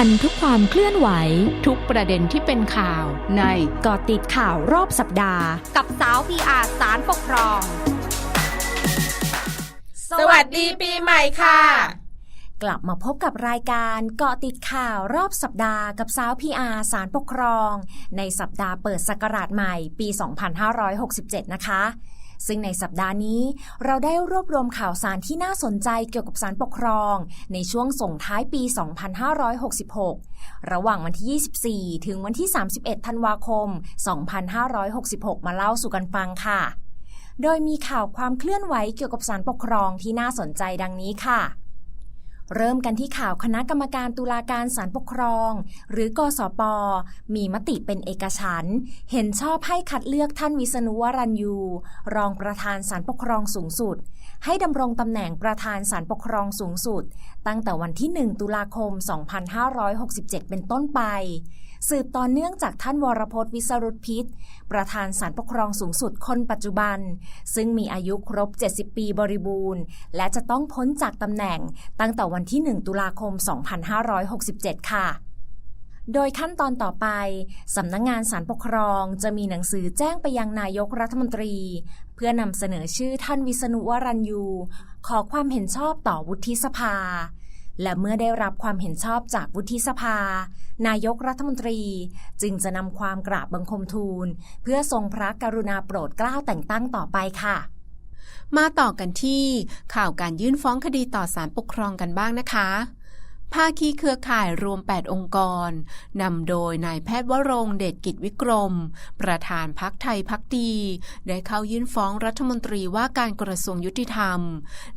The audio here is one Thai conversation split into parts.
ทันทุกความเคลื่อนไหว ทุกประเด็นที่เป็นข่าวในเกาะติดข่าวรอบสัปดาห์ กับสาวพีอาสารปกครอง สวัสดีปีใหม่ค่ะ กลับมาพบกับรายการเกาะติดข่าวรอบสัปดาห์กับสาวพีอาสารปกครอง ในสัปดาห์เปิดศักราชใหม่ปี 2567 นะคะ ซึ่งในสัปดาห์นี้ เราได้รวบรวมข่าวสารที่น่าสนใจเกี่ยวกับสารปกครอง ในช่วงส่งท้ายปี 2566 ระหว่างวันที่ 24 ถึงวันที่ 31 ธันวาคม 2566 มาเล่าสู่กันฟังค่ะ โดยมีข่าวความเคลื่อนไหวเกี่ยวกับสารปกครองที่น่าสนใจดังนี้ค่ะ เริ่มกันที่ข่าวคณะกรรมการตุลาการศาลปกครอง หรือกสปมีมติเป็นเอกฉันเห็นชอบให้คัดเลือกท่านวิษณุวรัญยู รองประธานศาลปกครองสูงสุด ให้ดำรงตำแหน่งประธานศาลปกครองสูงสุด ตั้งแต่วันที่ 1 ตุลาคม 2567 เป็นต้นไป สืบต่อเนื่องจากท่านวรพจน์วิสรุตพิษ ประธานศาลปกครองสูงสุดคนปัจจุบัน ซึ่งมีอายุครบ 70 ปีบริบูรณ์ และจะต้องพ้นจากตำแหน่งตั้งแต่วันันที่ 1 ตุลาคม 2567 ค่ะ โดยขั้นตอนต่อไปสำนักงงานศาลปกครองจะมีหนังสือแจ้งไปยังนายกรัฐมนตรี เพื่อนำเสนอชื่อท่านวิษณุวรัญยู ขอความเห็นชอบต่อวุฒิสภา และเมื่อได้รับความเห็นชอบจากวุฒิสภา นายกรัฐมนตรีจึงจะนำความกราบบังคมทูล เพื่อทรงพระกรุณาโปรดเกล้าแต่งตั้งต่อไปค่ะ มาต่อกันที่ข่าวการยื่นฟ้องคดีต่อศาลปกครองกันบ้างนะคะภาคีเครือข่ายรวม 8 องค์กร นำโดยนายแพทย์วรงเดชกิจวิกรม ประธานพักไทยพักดี ได้เข้ายื่นฟ้องรัฐมนตรีว่าการกระทรวงยุติธรรม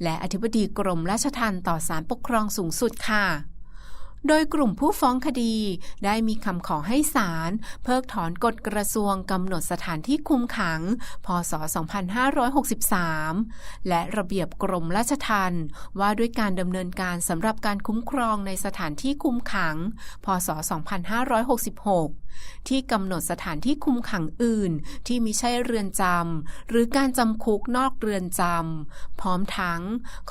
และอธิบดีกรมราชทัณฑ์ต่อศาลปกครองสูงสุดค่ะ โดยกลุ่มผู้ฟ้องคดีได้มีคำขอให้ศาลเพิกถอนกฎกระทรวงกำหนดสถานที่คุมขัง พศ 2563 และระเบียบกรมราชทัณฑ์ว่าด้วยการดำเนินการสำหรับการคุ้มครองในสถานที่คุมขัง พศ 2566 ที่กำหนดสถานที่คุมขังอื่นที่มิใช่เรือนจำหรือการจำคุกนอกเรือนจำพร้อมทั้ง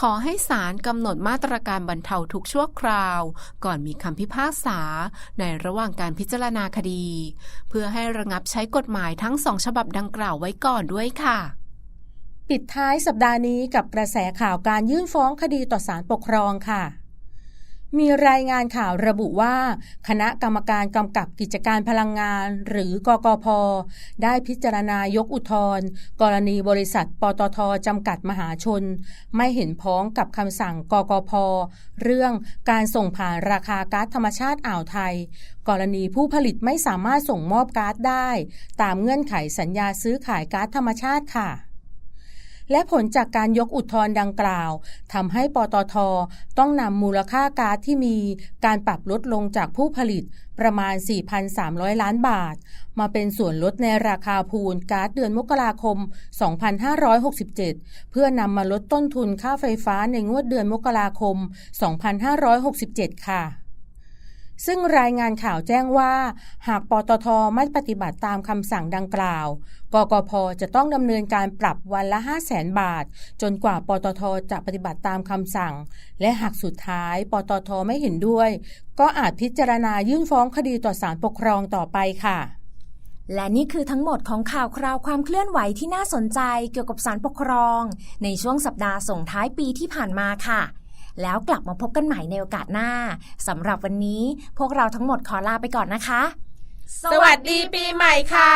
ขอให้ศาลกำหนดมาตรการบรรเทาทุกข์ชั่วคราว ก่อนมีคำพิพากษา ในระหว่างการพิจารณาคดี เพื่อให้ระงับใช้กฎหมายทั้งสองฉบับดังกล่าวไว้ก่อนด้วยค่ะ ปิดท้ายสัปดาห์นี้กับกระแสข่าวการยื่นฟ้องคดีต่อศาลปกครองค่ะ มีรายงานข่าวระบุว่า คณะกรรมการกำกับกิจการพลังงาน หรือกกพ ได้พิจารณายกอุทธรณ์กรณีบริษัทปตทจำกัดมหาชน ไม่เห็นพ้องกับคำสั่งกกพ เรื่องการส่งผ่านราคาก๊าซธรรมชาติอ่าวไทย กรณีผู้ผลิตไม่สามารถส่งมอบก๊าซได้ ตามเงื่อนไขสัญญาซื้อขายก๊าซธรรมชาติค่ะ และผลจากการยกอุทธรณ์ดังกล่าวทำให้ปตท ต้องนำมูลค่าก๊าซที่มีการปรับลดลงจากผู้ผลิตประมาณ 4,300 ล้านบาท มาเป็นส่วนลดในราคาพูลก๊าซเดือนมกราคม 2567 เพื่อนำมาลดต้นทุนค่าไฟฟ้าในงวดเดือนมกราคม 2567 ค่ะ ซึ่งรายงานข่าวแจ้งว่า หากปตทไม่ปฏิบัติตามคำสั่งดังกล่าว กกพจะต้องดำเนินการปรับวันละ 5 0 0แสนบาท จนกว่าปตทจะปฏิบัติตามคำสั่ง และหากสุดท้ายปตทไม่เห็นด้วย ก็อาจพิจารณายื่นฟ้องคดีต่อศาลปกครองต่อไปค่ะและนี่คือทั้งหมดของข่าวคราวความเคลื่อนไหวที่น่าสนใจเกี่ยวกับสารปกครอง ในช่วงสัปดาห์ส่งท้ายปีที่ผ่านมาค่ะ แล้วกลับมาพบกันใหม่ในโอกาสหน้าสำหรับวันนี้พวกเราทั้งหมดขอลาไปก่อนนะคะ สวัสดีปีใหม่ค่ะ